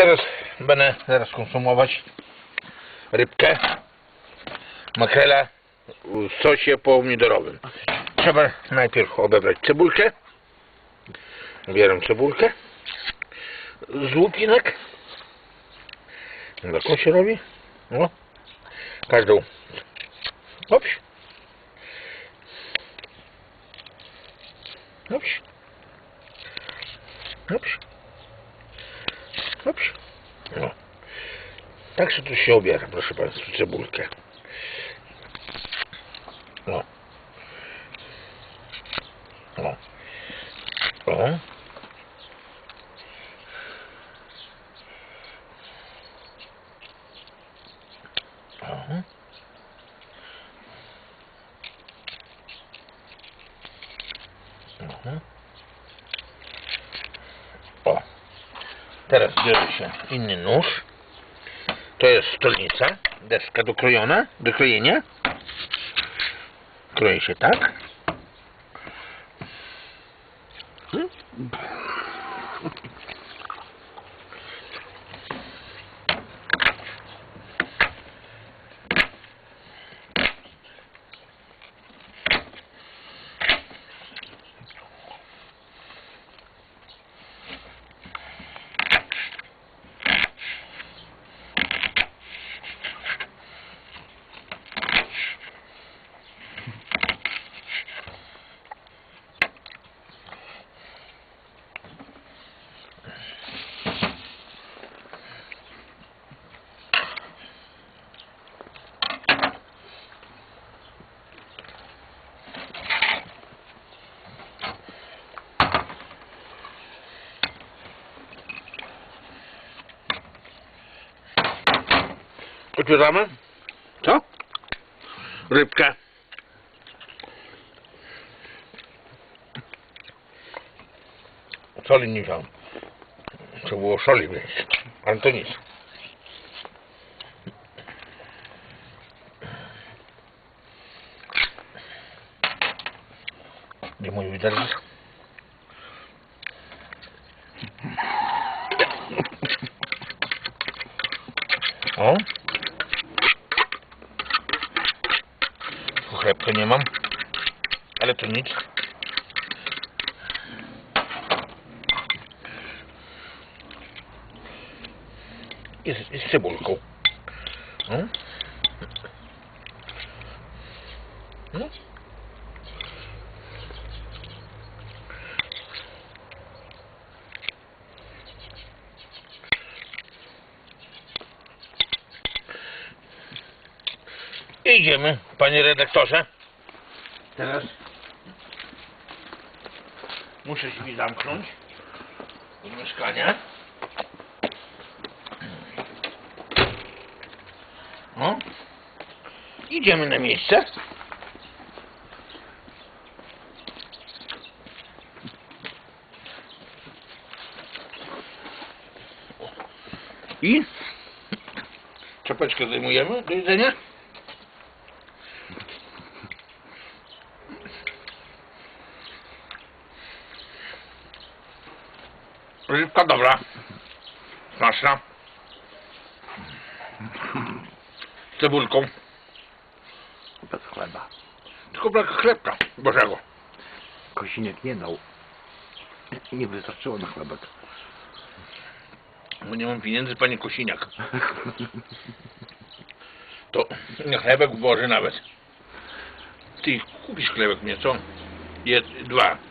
Teraz będę zaraz konsumować rybkę, makrela w sosie pomidorowym. Trzeba najpierw odebrać cebulkę. Bieram cebulkę z łupinek. Taką się robi. No. Każdą. Ops. Ops. Ops. Ops. No. Tak się tu się obiera, proszę Państwa, cebulkę. No. O. O. O. Mhm. O. Teraz bierze się inny nóż. To jest stolnica, deska dokrojona, do krojenia. Kroje się tak. Hmm? Otwieramy. Co? Rybkę. Soli nie wziąłem. Trzeba było soli wziąć. Ale to nic. Gdzie mój widelec? O. Chlebka nie mam. Ale to nic. I z, i z cebulką. No. No. Idziemy, panie redaktorze. Teraz muszę drzwi zamknąć do mieszkania. O. Idziemy na miejsce. I czapeczkę zdejmujemy do jedzenia. Rybka dobra. Smaczna. Z Cebulką. Bez chleba. Tylko brak chlebka bożego. Kosiniek nie dał. Nie wystarczyło na chlebek. Bo nie mam pieniędzy, panie Kosiniak. To nie chlebek w Boże nawet. Ty kupisz chlebek mnie, co? Jed, dwa.